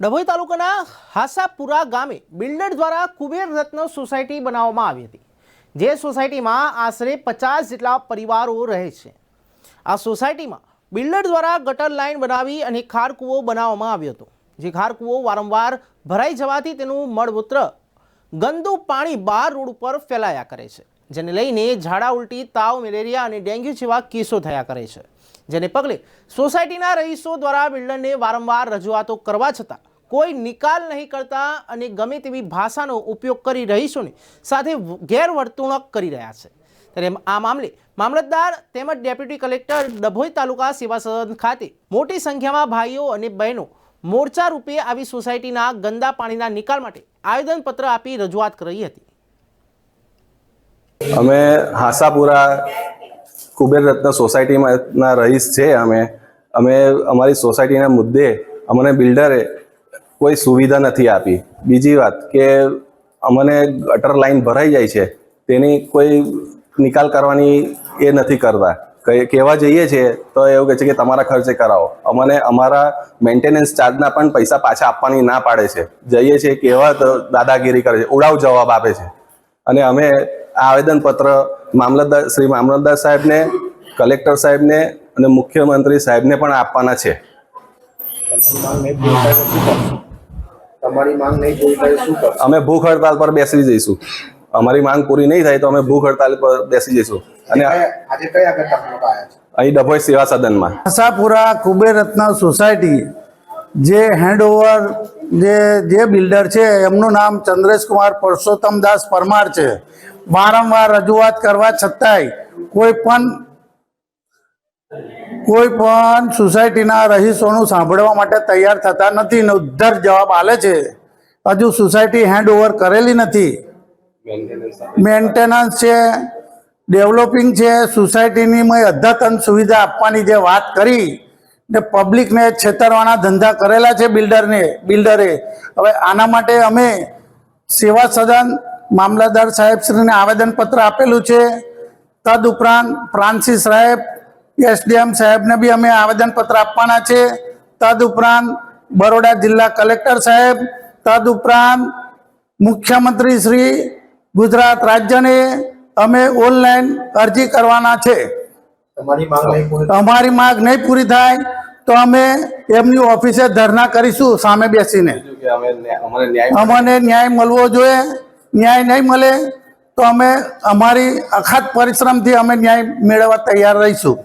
ડભોઈ તાલુકાના હાસાપુરા ગામે બિલ્ડર દ્વારા કુબેર રત્ન સોસાયટી બનાવવામાં આવી હતી, જે સોસાયટીમાં આશરે પચાસ જેટલા પરિવારો રહે છે. આ સોસાયટીમાં બિલ્ડર દ્વારા ગટર લાઇન બનાવી અને ખારકૂવો બનાવવામાં આવ્યો હતો, જે ખારકૂવો વારંવાર ભરાઈ જવાથી તેનું મળમૂત્ર ગંદુ પાણી બહાર રોડ ઉપર ફેલાયા કરે છે, જેને લઈને ઝાડા ઉલટી, તાવ, મેલેરિયા અને ડેન્ગ્યુ જેવા કેસો થયા કરે છે. જેને પગલે સોસાયટીના રહીશો દ્વારા બિલ્ડરને વારંવાર રજૂઆતો કરવા છતાં કોઈ નિકાલ નહીં કરતા અને ગમે તેવી ભાષાનો ઉપયોગ કરી રહીશોની સાથે ગેરવર્તણૂક કરી રહ્યા છે. ત્યારે આ મામલે મામલતદાર તેમજ ડેપ્યુટી કલેક્ટર ડભોઈ તાલુકા સેવા સદન ખાતે મોટી સંખ્યામાં ભાઈઓ અને બહેનો મોરચા રૂપે આવી સોસાયટીના ગંદા પાણીના નિકાલ માટે આવેદનપત્ર આપી રજૂઆત કરી હતી. અમે હાસાપુરા કુબેર રત્ન સોસાયટીમાંના રહીશ છે અમે. અમે, અમારી સોસાયટીના મુદ્દે અમને બિલ્ડરે કોઈ સુવિધા નથી આપી. બીજી વાત કે અમને ગટર લાઈન ભરાઈ જાય છે. તેની કોઈ નિકાલ કરવાની એ નથી કરતા. કહેવા જઈએ છીએ તો એવું કહે છે કે તમારા ખર્ચે કરાવો. અમને અમારા મેન્ટેનન્સ ચાર્જના પણ પૈસા પાછા આપવાની ના પાડે છે. જઈએ છીએ કેવા તો દાદાગીરી કરે છે ઉડાવ જવાબ આપે છે. અને અમે આ આવેદનપત્ર મામલતદાર શ્રી મામલતદાર સાહેબને કલેક્ટર સાહેબને અને મુખ્યમંત્રી સાહેબને પણ આપવાના છે? અમે ભૂખ હડતાલ પર બેસી જઈશું. અમારી માંગ પૂરી નહીં થાય તો અમે ભૂખ હડતાલ પર બેસી જઈશું. અને આજે કયા લોકો આવ્યા છે? અહીં ડભોઈ સેવા સદનમાં. આશાપુરા કુબેર રત્ન સોસાયટી જે હેન્ડઓવર જે જે બિલ્ડર છે એમનું નામ ચંદ્રેશકુમાર પરસોત્તમદાસ પરમાર છે. વારંવાર રજૂઆત કરવા છતાંય કોઈ પણ કોઈ પણ સોસાયટીના રહીશોનું સાંભળવા માટે તૈયાર થતા નથી ને ઉદ્ધર જવાબ આલે છે. હજુ સોસાયટી હેન્ડઓવર કરેલી નથી. મેન્ટેનન્સ છે ડેવલપિંગ છે, સોસાયટીની મેં અદ્યતન સુવિધા આપવાની જે વાત કરી ને પબ્લિકને છેતરવાના ધંધા કરેલા છે બિલ્ડરને, બિલ્ડરે. હવે આના માટે અમે સેવા સદન મામલતદાર સાહેબશ્રીને આવેદનપત્ર આપેલું છે. તદ ઉપરાંત ફ્રાન્સિસ સાહેબ, એસડીએમ સાહેબને બી અમે આવેદનપત્ર આપવાના છે. તદ ઉપરાંત બરોડા જિલ્લા કલેક્ટર સાહેબ તદ ઉપરાંત મુખ્યમંત્રી શ્રી ગુજરાત રાજ્યને અમે ઓનલાઈન અરજી કરવાના છે. અમારી માંગ નહીં પૂરી થાય તો અમે એમની ઓફિસે ધરના કરીશું સામે બેસીને. અમને ન્યાય મળવો જોઈએ. ન્યાય નહીં મળે તો અમે અમારી અખાત પરિશ્રમથી અમે ન્યાય મેળવવા તૈયાર રહીશું.